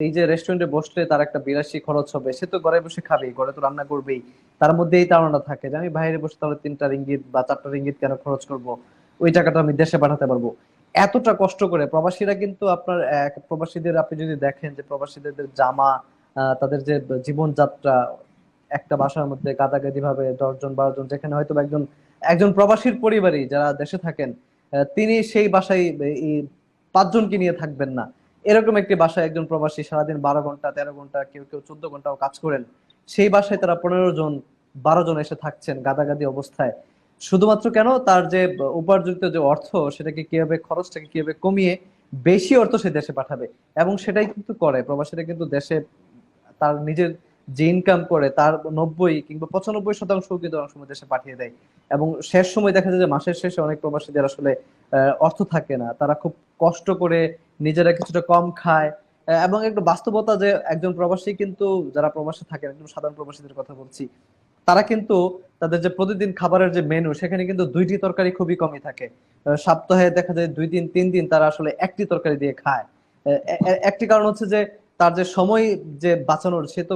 এই যে রেস্টুরেন্টে বসলে তার একটা বিলাসী খরচ হবে, সে তো ঘরে বসে খাবেই, ঘরে তো রান্না করবেই। তার মধ্যে এই তাড়না থাকে যে আমি বাইরে বসে তাহলে তিনটা রিঙ্গিত বা চারটা রিঙ্গিত কেন খরচ করব? ওই টাকাটা আমি দেশে পাঠাতে পারব। এতটা কষ্ট করে প্রবাসীরা কিন্তু আপনার প্রবাসীদের আপনি যদি দেখেন যে প্রবাসীদের জামা তাদের যে জীবনযাত্রা, একটা বাসার মধ্যে গাদাগাদি ভাবে দশজন বারো জন যেখানে হয়তো একজন একজন প্রবাসীর পরিবারই যারা দেশে থাকেন তিনি সেই বাসায় পাঁচজনকে নিয়ে থাকবেন না। এরকম একটি বাসায় একজন প্রবাসী সারাদিন বারো ঘণ্টা, তেরো ঘণ্টা, কেউ কেউ চোদ্দ ঘন্টাও কাজ করেন, সেই বাসায় তারা পনেরো জন, বারো জন এসে থাকছেন গাদাগাদি অবস্থায়। শুধুমাত্র কেন? তার যে উপার্জিত যে অর্থ, সেটাকে কীভাবে, খরচটাকে কীভাবে কমিয়ে বেশি অর্থ সে দেশে পাঠাবে। এবং সেটাই কিন্তু করে। প্রবাসীরা কিন্তু দেশে তার নিজের যে ইনকাম করে, তার নব্বই কিংবা পঁচানব্বই শতাংশ কিন্তু অনেক সময় দেশে পাঠিয়ে দেয়। এবং শেষ সময় দেখা যায় যে মাসের শেষে অনেক প্রবাসীদের আসলে অর্থ থাকে না। তারা খুব কষ্ট করে নিজেরা কিছুটা কম খায় এবং একটু বাস্তবতা যে একজন প্রবাসী কিন্তু, যারা প্রবাসী থাকেন, একদম সাধারণ প্রবাসীদের কথা বলছি, তারা কিন্তু তাদের যে প্রতিদিন খাবারের যে মেনু সেখানে কিন্তু দুইটি তরকারি খুবই কমই থাকে। সপ্তাহে দেখা যায় দুই দিন, তিন দিন তারা আসলে একটি তরকারি দিয়ে খায়। একটি কারণ হচ্ছে যে তার যে সময় যে বাঁচানোর, সে তো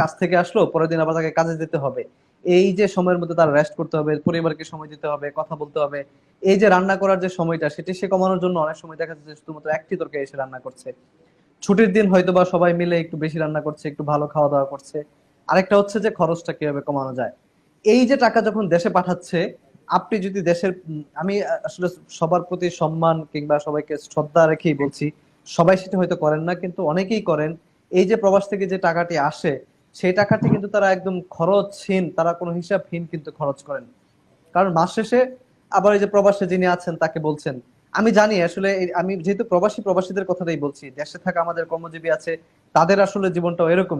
কাজ থেকে আসলো, পরের দিন আবার তাকে কাজে যেতে হবে। এই যে সময়ের মধ্যে তার রেস্ট করতে হবে, পরিবারকে সময় দিতে হবে, কথা বলতে হবে এই যে রান্না করার যে সময়টা, সেটি সে কমানোর জন্য অনেক সময় দেখা যাচ্ছে শুধুমাত্র একটি তরকারি এসে রান্না করছে। ছুটির দিন হয়তো বা সবাই মিলে একটু বেশি রান্না করছে, একটু ভালো খাওয়া দাওয়া করছে। আরেকটা হচ্ছে যে খরচটা কীভাবে কমানো যায়। এই যে টাকা যখন দেশে পাঠাচ্ছে, আপনি যদি দেশের আমি আসলে সবার প্রতি সম্মান কিংবা সবাইকে শ্রদ্ধা রেখেই বলছি, সবাই সেটা হয়তো করেন না, কিন্তু অনেকেই করেন। এই যে প্রবাস থেকে যে টাকাটি আসে, সেই টাকাটি কিন্তু তারা একদম খরচহীন, তারা কোনো হিসাবহীন কিন্তু খরচ করেন। কারণ মাস শেষে আবার এই যে প্রবাসে যিনি আছেন তাকে বলছেন। আমি জানি, আসলে আমি যেহেতু প্রবাসী প্রবাসীদের কথাটাই বলছি, দেশে থাকা আমাদের কর্মজীবী আছে, তাদের আসলে জীবনটা এরকমই।